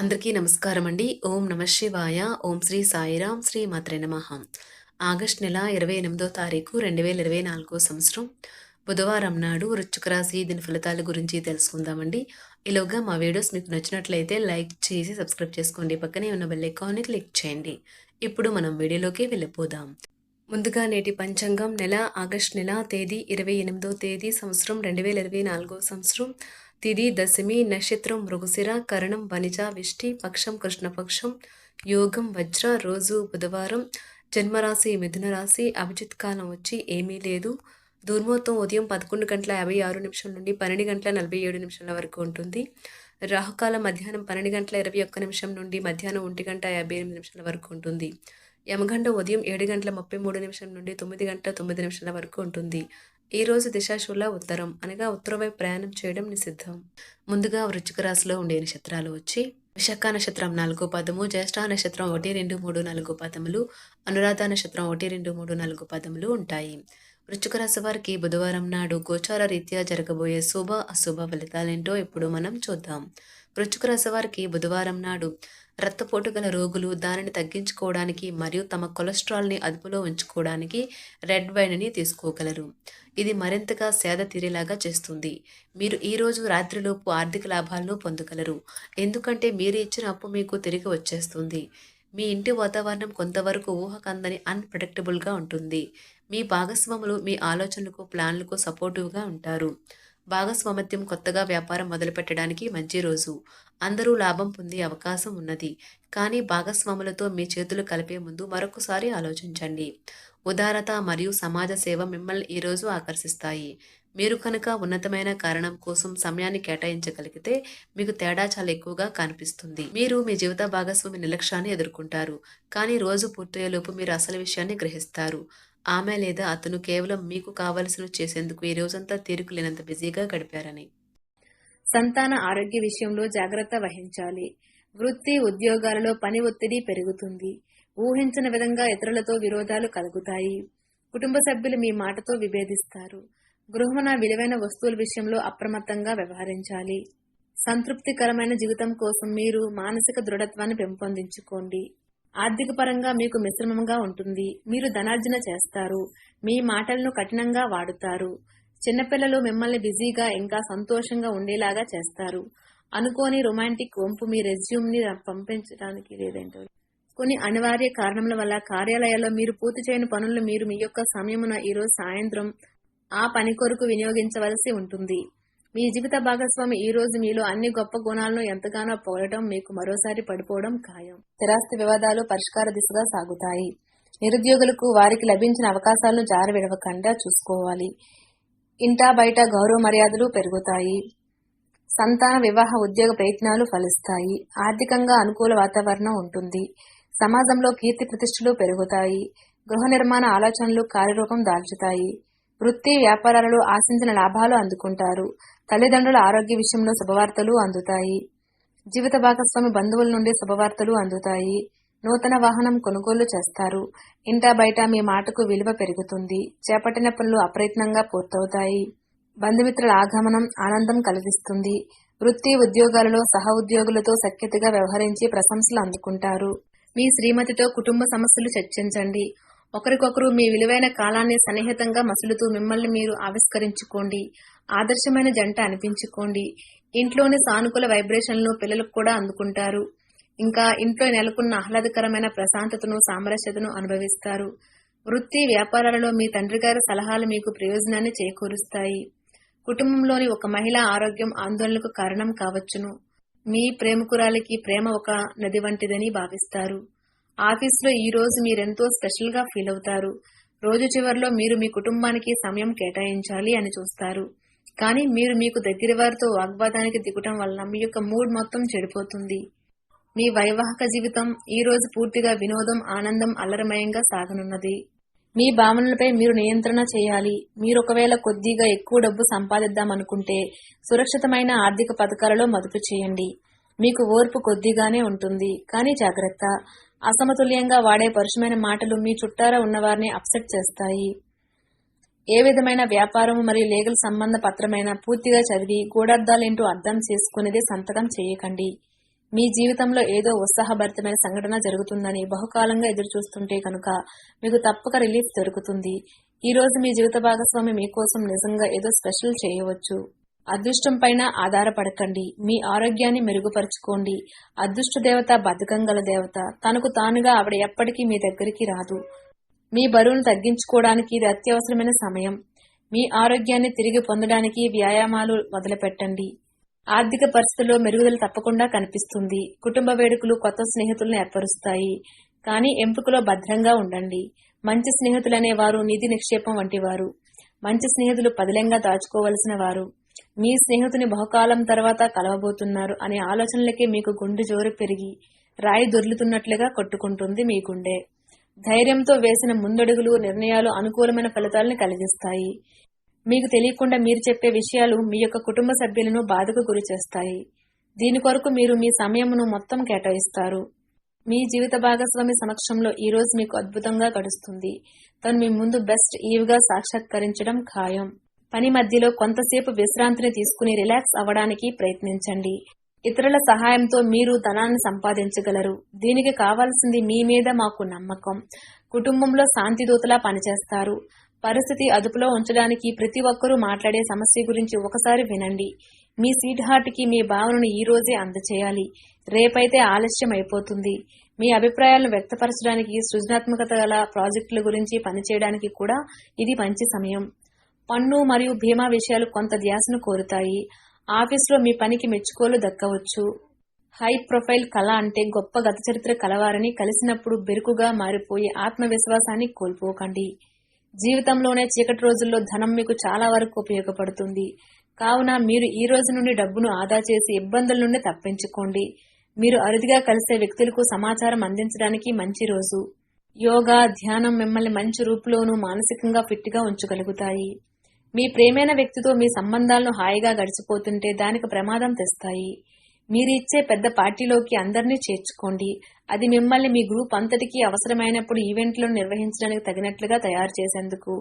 అందరికీ నమస్కారం అండి ఓం నమ శివాయ. ఓం శ్రీ సాయిరాం శ్రీ మాత్రే నమ. ఆగస్ట్ నెల ఇరవై ఎనిమిదో తారీఖు రెండు వేల ఇరవై నాలుగో సంవత్సరం. బుధవారం నాడు వృశ్చిక రాశి దీని ఫలితాల గురించి తెలుసుకుందామండి. ఈలోగా మా వీడియోస్ మీకు నచ్చినట్లయితే లైక్ చేసి సబ్స్క్రైబ్ చేసుకోండి. పక్కనే ఉన్న బెల్ ఐకాన్ని క్లిక్ చేయండి. ఇప్పుడు మనం వీడియోలోకి వెళ్ళిపోదాం. ముందుగా నేటి పంచాంగం నెల ఆగస్ట్ నెల తేదీ ఇరవై ఎనిమిదో తేదీ సంవత్సరం రెండు వేల ఇరవై నాలుగో సంవత్సరం. తిది దశమి నక్షత్రం మృగశిర కరణం వనిజ విష్టి పక్షం కృష్ణపక్షం యోగం వజ్ర రోజు బుధవారం. జన్మరాశి మిథున రాశి అభిజిత్ కాలం వచ్చి ఏమీ లేదు. దుర్మూర్తం ఉదయం పదకొండు గంటల యాభై ఆరు నిమిషం నుండి పన్నెండు గంటల నలభై ఏడు నిమిషాల వరకు ఉంటుంది. రాహుకాలం మధ్యాహ్నం పన్నెండు గంటల ఇరవై ఒక్క నిమిషం నుండి మధ్యాహ్నం ఒంటి గంట యాభై ఎనిమిది నిమిషాల వరకు ఉంటుంది. యమగంట ఉదయం ఏడు గంటల ముప్పై మూడు నిమిషం నుండి తొమ్మిది గంటల తొమ్మిది నిమిషాల వరకు ఉంటుంది. ఈ రోజు దిశాశూల ఉత్తరం అనగా ఉత్తరం వైపు ప్రయాణం చేయడం నిషిద్ధం. ముందుగా వృచ్చిక రాశిలో ఉండే నక్షత్రాలు వచ్చి విశాఖ నక్షత్రం నాలుగో పదము జ్యేష్ఠ నక్షత్రం ఒకటి రెండు మూడు నాలుగు పదములు అనురాధ నక్షత్రం ఒకటి రెండు మూడు నాలుగు పదములు ఉంటాయి. వృచ్చిక రాశి వారికి బుధవారం నాడు గోచార రీత్యా జరగబోయే శుభ అశుభ ఫలితాలేంటో ఇప్పుడు మనం చూద్దాం. వృచ్చిక రాశి వారికి బుధవారం నాడు రక్తపోటు గల రోగులు దానిని తగ్గించుకోవడానికి మరియు తమ కొలెస్ట్రాల్ని అదుపులో ఉంచుకోవడానికి రెడ్ వైన్ని తీసుకోగలరు. ఇది మరింతగా సేద తీరేలాగా చేస్తుంది. మీరు ఈరోజు రాత్రిలోపు ఆర్థిక లాభాలను పొందగలరు. ఎందుకంటే మీరు ఇచ్చిన అప్పు మీకు తిరిగి వచ్చేస్తుంది. మీ ఇంటి వాతావరణం కొంతవరకు ఊహకందని అన్ప్రెడిక్టబుల్గా ఉంటుంది. మీ భాగస్వాములు మీ ఆలోచనలకు ప్లాన్లకు సపోర్టివ్గా ఉంటారు. భాగస్వామత్యం కొత్తగా వ్యాపారం మొదలుపెట్టడానికి మంచి రోజు. అందరూ లాభం పొందే అవకాశం ఉన్నది. కానీ భాగస్వాములతో మీ చేతులు కలిపే ముందు మరొకసారి ఆలోచించండి. ఉదారత మరియు సమాజ సేవ మిమ్మల్ని ఈరోజు ఆకర్షిస్తాయి. మీరు కనుక ఉన్నతమైన కారణం కోసం సమయాన్ని కేటాయించగలిగితే మీకు తేడా చాలా ఎక్కువగా కనిపిస్తుంది. మీరు మీ జీవిత భాగస్వామి నిర్లక్ష్యాన్ని ఎదుర్కొంటారు. కానీ రోజు పూర్తయ్యేలోపు మీరు అసలు విషయాన్ని గ్రహిస్తారు. ఆమె లేదా అతను కేవలం మీకు కావలసిన చేసేందుకు ఈ రోజంతా తీరుకు లేనంత బిజీగా గడిపారని. సంతాన ఆరోగ్య విషయంలో జాగ్రత్త వహించాలి. వృత్తి ఉద్యోగాలలో పని ఒత్తిడి పెరుగుతుంది. ఊహించిన విధంగా ఇతరులతో విరోధాలు కలుగుతాయి. కుటుంబ సభ్యులు మీ మాటతో విభేదిస్తారు. గృహమున విలువైన వస్తువుల విషయంలో అప్రమత్తంగా వ్యవహరించాలి. సంతృప్తికరమైన జీవితం కోసం మీరు మానసిక దృఢత్వాన్ని పెంపొందించుకోండి. ఆర్థిక పరంగా మీకు మిశ్రమంగా ఉంటుంది. మీరు ధనార్జన చేస్తారు. మీ మాటలను కఠినంగా వాడుతారు. చిన్నపిల్లలు మిమ్మల్ని బిజీగా ఇంకా సంతోషంగా ఉండేలాగా చేస్తారు. అనుకోని రొమాంటిక్ వంపు మీ రెజ్యూమ్ని పంపించడానికి లేదంటే కొన్ని అనివార్య కారణముల వల్ల కార్యాలయాల్లో మీరు పూర్తి చేయని పనులు మీరు మీ యొక్క సమయమున ఈరోజు సాయంత్రం ఆ పని కొరకు వినియోగించవలసి ఉంటుంది. మీ జీవిత భాగస్వామి ఈ రోజు మీలో అన్ని గొప్ప గుణాలను ఎంతగానో పోగడం మీకు మరోసారి పడిపోవడం ఖాయం. స్థిరాస్తి వివాదాలు పరిష్కార దిశగా సాగుతాయి. నిరుద్యోగులకు వారికి లభించిన అవకాశాలను జారవిడవకుండా చూసుకోవాలి. ఇంటా బయట గౌరవ మర్యాదలు పెరుగుతాయి. సంతాన వివాహ ఉద్యోగ ప్రయత్నాలు ఫలిస్తాయి. ఆర్థికంగా అనుకూల వాతావరణం ఉంటుంది. సమాజంలో కీర్తి ప్రతిష్టలు పెరుగుతాయి. గృహ నిర్మాణ ఆలోచనలు కార్యరూపం దాల్చుతాయి. వృత్తి వ్యాపారాలలో ఆశించిన లాభాలు అందుకుంటారు. తల్లిదండ్రుల ఆరోగ్య విషయంలో శుభవార్తలు అందుతాయి. జీవిత భాగస్వామి బంధువుల నుండి శుభవార్తలు అందుతాయి. నూతన వాహనం కొనుగోలు చేస్తారు. ఇంటా బయట మీ మాటకు విలువ పెరుగుతుంది. చేపట్టిన పనులు అప్రయత్నంగా పూర్తవుతాయి. బంధుమిత్రుల ఆగమనం ఆనందం కలిగిస్తుంది. వృత్తి ఉద్యోగాలలో సహ ఉద్యోగులతో సఖ్యతగా వ్యవహరించి ప్రశంసలు అందుకుంటారు. మీ శ్రీమతితో కుటుంబ సమస్యలు చర్చించండి. ఒకరికొకరు మీ విలువైన కాలాన్ని సన్నిహితంగా మసులుతూ మిమ్మల్ని మీరు ఆవిష్కరించుకోండి. ఆదర్శమైన జంట అనిపించుకోండి. ఇంట్లోని సానుకూల వైబ్రేషన్లు పిల్లలకు కూడా అందుకుంటారు. ఇంకా ఇంట్లో నెలకొన్న ఆహ్లాదకరమైన ప్రశాంతతను సామరస్యతను అనుభవిస్తారు. వృత్తి వ్యాపారాలలో మీ తండ్రి గారి సలహాలు మీకు ప్రయోజనాన్ని చేకూరుస్తాయి. కుటుంబంలోని ఒక మహిళ ఆరోగ్యం ఆందోళనకు కారణం కావచ్చును. మీ ప్రేమకురాలికి ప్రేమ ఒక నది వంటిదని భావిస్తారు. ఆఫీస్లో ఈ రోజు మీరెంతో స్పెషల్గా ఫీల్ అవుతారు. రోజు చివరిలో మీరు మీ కుటుంబానికి సమయం కేటాయించాలి అని చూస్తారు. కానీ మీరు మీకు దగ్గర వారితో వాగ్వాదానికి దిగటం వల్ల మీ యొక్క మూడ్ మొత్తం చెడిపోతుంది. మీ వైవాహిక జీవితం ఈ రోజు పూర్తిగా వినోదం ఆనందం అల్లరమయంగా సాగనున్నది. మీ భావనలపై మీరు నియంత్రణ చేయాలి. మీరు ఒకవేళ కొద్దిగా ఎక్కువ డబ్బు సంపాదిద్దామనుకుంటే సురక్షితమైన ఆర్థిక పథకాలలో మదుపు చేయండి. మీకు ఓర్పు కొద్దిగానే ఉంటుంది. కానీ జాగ్రత్త. అసమతుల్యంగా వాడే పరుషమైన మాటలు మీ చుట్టారా ఉన్నవారిని అప్సెట్ చేస్తాయి. ఏ విధమైన వ్యాపారం మరియు లీగల్ సంబంధ పత్రమైన పూర్తిగా చదివి గూఢార్థాలేంటో అర్థం చేసుకునేది సంతకం చేయకండి. మీ జీవితంలో ఏదో ఉత్సాహభరితమైన సంఘటన జరుగుతుందని బహుకాలంగా ఎదురుచూస్తుంటే కనుక మీకు తప్పక రిలీఫ్ దొరుకుతుంది. ఈ రోజు మీ జీవిత భాగస్వామి మీకోసం నిజంగా ఏదో స్పెషల్ చేయవచ్చు. అదృష్టం పైన ఆధారపడకండి. మీ ఆరోగ్యాన్ని మెరుగుపరుచుకోండి. అదృష్ట దేవత బతుకంగల దేవత. తనకు తానుగా ఆవిడ ఎప్పటికీ మీ దగ్గరికి రాదు. మీ బరువును తగ్గించుకోవడానికి ఇది అత్యవసరమైన సమయం. మీ ఆరోగ్యాన్ని తిరిగి పొందడానికి వ్యాయామాలు మొదలుపెట్టండి. ఆర్థిక పరిస్థితుల్లో మెరుగుదల తప్పకుండా కనిపిస్తుంది. కుటుంబ వేడుకలు కొత్త స్నేహితులను ఏర్పరుస్తాయి. కానీ ఎంపికలో భద్రంగా ఉండండి. మంచి స్నేహితులనే వారు నిధి నిక్షేపం వంటి వారు మంచి స్నేహితులు పదిలంగా దాచుకోవలసిన వారు. మీ స్నేహితుని బహుకాలం తర్వాత కలవబోతున్నారు అనే ఆలోచనలకే మీకు గుండె జోరు పెరిగి రాయి దొర్లుతున్నట్లుగా కొట్టుకుంటుంది మీ గుండె. ధైర్యంతో వేసిన ముందడుగులు నిర్ణయాలు అనుకూలమైన ఫలితాలను కలిగిస్తాయి. మీకు తెలియకుండా మీరు చెప్పే విషయాలు మీ యొక్క కుటుంబ సభ్యులను బాధకు గురి చేస్తాయి. దీని కొరకు మీరు మీ సమయమును మొత్తం కేటాయిస్తారు. మీ జీవిత భాగస్వామి సమక్షంలో ఈ రోజు మీకు అద్భుతంగా గడుస్తుంది. తను మీ ముందు బెస్ట్ ఈవ్గా సాక్షాత్కరించడం ఖాయం. పని మధ్యలో కొంతసేపు విశ్రాంతిని తీసుకుని రిలాక్స్ అవ్వడానికి ప్రయత్నించండి. ఇతరుల సహాయంతో మీరు ధనాన్ని సంపాదించగలరు. దీనికి కావాల్సింది మీ మీద మాకు నమ్మకం. కుటుంబంలో శాంతిదూతలా పనిచేస్తారు. పరిస్థితి అదుపులో ఉంచడానికి ప్రతి ఒక్కరూ మాట్లాడే సమస్య గురించి ఒకసారి వినండి. మీ సీట్ హార్ట్కి మీ భావనను ఈ రోజే అందచేయాలి. రేపైతే ఆలస్యం అయిపోతుంది. మీ అభిప్రాయాలను వ్యక్తపరచడానికి సృజనాత్మకత గల ప్రాజెక్టుల గురించి పనిచేయడానికి కూడా ఇది మంచి సమయం. పన్ను మరియు బీమా విషయాలు కొంత ధ్యాసను కోరుతాయి. ఆఫీసులో మీ పనికి మెచ్చుకోలు దక్కవచ్చు. హై ప్రొఫైల్ కళ అంటే గొప్ప గత చరిత్ర కలవారని కలిసినప్పుడు బెరుకుగా మారిపోయే ఆత్మవిశ్వాసాన్ని కోల్పోకండి. జీవితంలోనే చీకటి రోజుల్లో ధనం మీకు చాలా వరకు ఉపయోగపడుతుంది. కావున మీరు ఈ రోజు నుండి డబ్బును ఆదా చేసి ఇబ్బందుల నుండి తప్పించుకోండి. మీరు అరుదుగా కలిసే వ్యక్తులకు సమాచారం అందించడానికి మంచి రోజు. యోగా ధ్యానం మిమ్మల్ని మంచి రూపులోనూ మానసికంగా ఫిట్గా ఉంచగలుగుతాయి. మీ ప్రేమైన వ్యక్తితో మీ సంబంధాలను హాయిగా గడిచిపోతుంటే దానికి ప్రమాదం తెస్తాయి. మీరు ఇచ్చే పెద్ద పార్టీలోకి అందరినీ చేర్చుకోండి. అది మిమ్మల్ని మీ గ్రూప్ అంతటికీ అవసరమైనప్పుడు ఈవెంట్లను నిర్వహించడానికి తగినట్లుగా తయారు చేసేందుకు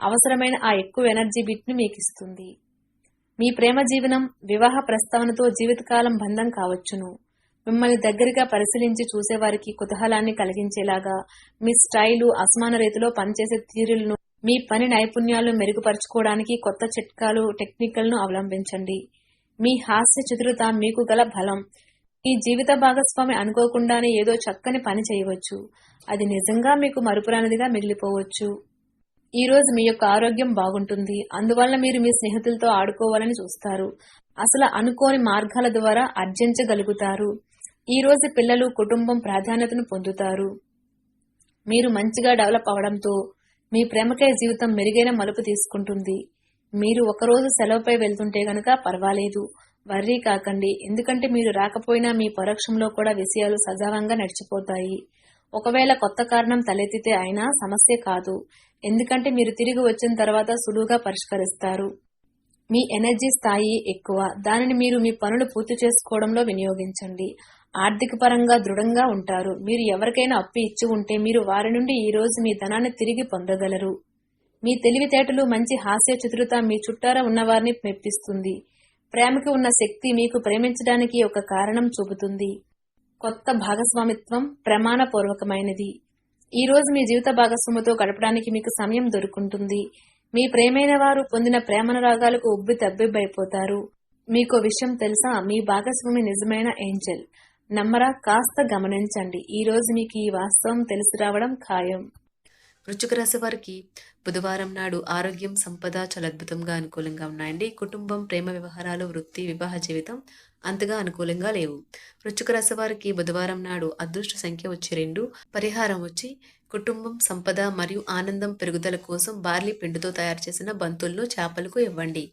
అవసరమైన ఆ ఎక్కువ ఎనర్జీ బిట్ను మీకు ఇస్తుంది మీ ప్రేమ జీవనం వివాహ ప్రస్తావనతో జీవితకాలం బంధం కావచ్చును. మిమ్మల్ని దగ్గరగా పరిశీలించి చూసేవారికి కుతూహలాన్ని కలిగించేలాగా మీ స్టైలు అసమాన రీతిలో పనిచేసే తీరులను మీ పని నైపుణ్యాలు మెరుగుపరచుకోవడానికి కొత్త చిట్కాలు టెక్నికల్ను అవలంబించండి. మీ హాస్య చతురత మీకు గల బలం. మీ జీవిత భాగస్వామి అనుకోకుండానే ఏదో చక్కని పని చేయవచ్చు. అది నిజంగా మీకు మరుపురానిదిగా మిగిలిపోవచ్చు. ఈ రోజు మీ యొక్క ఆరోగ్యం బాగుంటుంది. అందువల్ల మీరు మీ స్నేహితులతో ఆడుకోవాలని చూస్తారు. అసలు అనుకోని మార్గాల ద్వారా అర్జించగలుగుతారు ఈ రోజు పిల్లలు కుటుంబం ప్రాధాన్యతను పొందుతారు. మీరు మంచిగా డెవలప్ అవడంతో మీ ప్రేమకై జీవితం మెరుగైన మలుపు తీసుకుంటుంది. మీరు ఒకరోజు సెలవుపై వెళ్తుంటే గనక పర్వాలేదు. వర్రీ కాకండి. ఎందుకంటే మీరు రాకపోయినా మీ పరోక్షంలో కూడా విషయాలు సజావంగా నడిచిపోతాయి. ఒకవేళ కొత్త కారణం తలెత్తితే అయినా సమస్య కాదు. ఎందుకంటే మీరు తిరిగి వచ్చిన తర్వాత సులువుగా పరిష్కరిస్తారు. మీ ఎనర్జీ స్థాయి ఎక్కువ. దానిని మీరు మీ పనులు పూర్తి చేసుకోవడంలో వినియోగించండి. ఆర్థిక పరంగా దృఢంగా ఉంటారు. మీరు ఎవరికైనా అప్పు ఇచ్చి ఉంటే మీరు వారి నుండి ఈ రోజు మీ ధనాన్ని తిరిగి పొందగలరు. మీ తెలివితేటలు మంచి హాస్య చతురత మీ చుట్టార ఉన్నవారిని మెప్పిస్తుంది. ప్రేమకి ఉన్న శక్తి మీకు ప్రేమించడానికి ఒక కారణం చూపుతుంది. కొత్త భాగస్వామిత్వం ప్రమాణపూర్వకమైనది. ఈ రోజు మీ జీవిత భాగస్వామితో గడపడానికి మీకు సమయం దొరుకుంటుంది. మీ ప్రేమైన వారు పొందిన ప్రేమనురాగాలకు ఉబ్బి తబ్బిబ్బైపోతారు. మీకు విషయం తెలుసా? మీ భాగస్వామి నిజమైన ఏంజల్. నమ్మరా కాస్త గమనించండి. ఈ రోజు మీకు ఈ వాస్తవం తెలిసి రావడం ఖాయం. వృశ్చిక రాశి వారికి బుధవారం నాడు ఆరోగ్యం సంపద చాలా అద్భుతంగా అనుకూలంగా ఉన్నాయండి. కుటుంబం ప్రేమ వ్యవహారాలు వృత్తి వివాహ జీవితం అంతగా అనుకూలంగా లేవు. వృశ్చిక రాశి వారికి బుధవారం నాడు అదృష్ట సంఖ్య వచ్చి రెండు పరిహారం వచ్చి కుటుంబం సంపద మరియు ఆనందం పెరుగుదల కోసం బార్లీ పిండితో తయారు చేసిన బంతులను చేపలకు ఇవ్వండి.